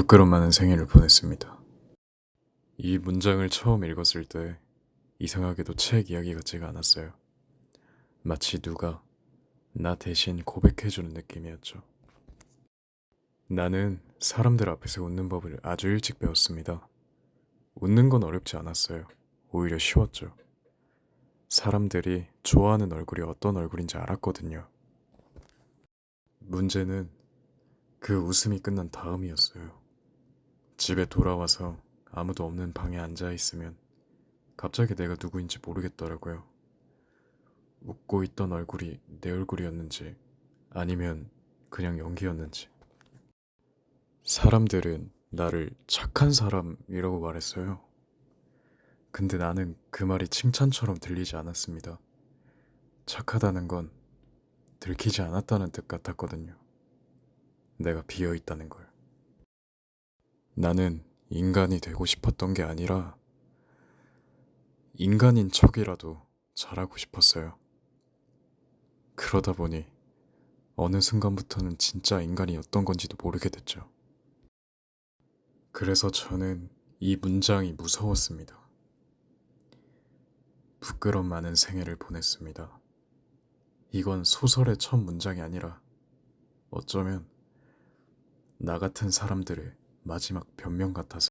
부끄럼 많은 생일을 보냈습니다. 이 문장을 처음 읽었을 때 이상하게도 책 이야기 같지가 않았어요. 마치 누가 나 대신 고백해주는 느낌이었죠. 나는 사람들 앞에서 웃는 법을 아주 일찍 배웠습니다. 웃는 건 어렵지 않았어요. 오히려 쉬웠죠. 사람들이 좋아하는 얼굴이 어떤 얼굴인지 알았거든요. 문제는 그 웃음이 끝난 다음이었어요. 집에 돌아와서 아무도 없는 방에 앉아 있으면 갑자기 내가 누구인지 모르겠더라고요. 웃고 있던 얼굴이 내 얼굴이었는지 아니면 그냥 연기였는지. 사람들은 나를 착한 사람이라고 말했어요. 근데 나는 그 말이 칭찬처럼 들리지 않았습니다. 착하다는 건 들키지 않았다는 뜻 같았거든요. 내가 비어 있다는 걸. 나는 인간이 되고 싶었던 게 아니라 인간인 척이라도 잘하고 싶었어요. 그러다 보니 어느 순간부터는 진짜 인간이 어떤 건지도 모르게 됐죠. 그래서 저는 이 문장이 무서웠습니다. 부끄럼 많은 생애를 보냈습니다. 이건 소설의 첫 문장이 아니라 어쩌면 나 같은 사람들의 마지막 변명 같아서